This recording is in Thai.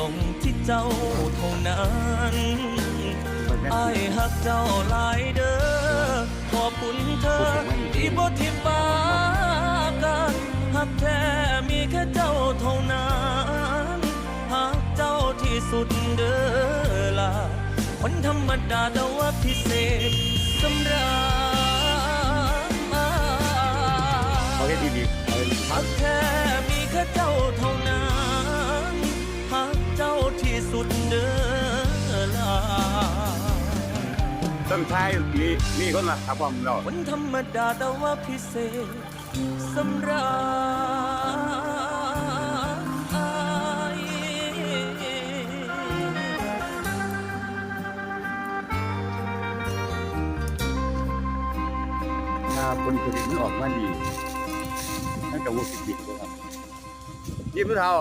ตรงที่เจ้าเท่านั้นไอ้ายหักเจ้าหลายเด้อ ขอบคุณเธอที่บ่ทิมปากันหักแท้มีแค่เจ้าเท่านั้นหักเจ้าที่สุดเด้อล่ะคนธรรมดาแต่ว่าพิเศษสำหรับเขาเฮ็ดดีๆเอาหักแท้มีแค่เจ้าเท่านั้นหักเจ้า ที่สุดเด้อล่ะต้นท้ายมีมีคนมาครับผมเราคนธรรมดาแต่ว่าพิเศษสำหรับอ้ายถ้าคนผลิตมันออกมาดีนั่นก็วุฒิบิดเลยครับยิ้มผู้เฒ่า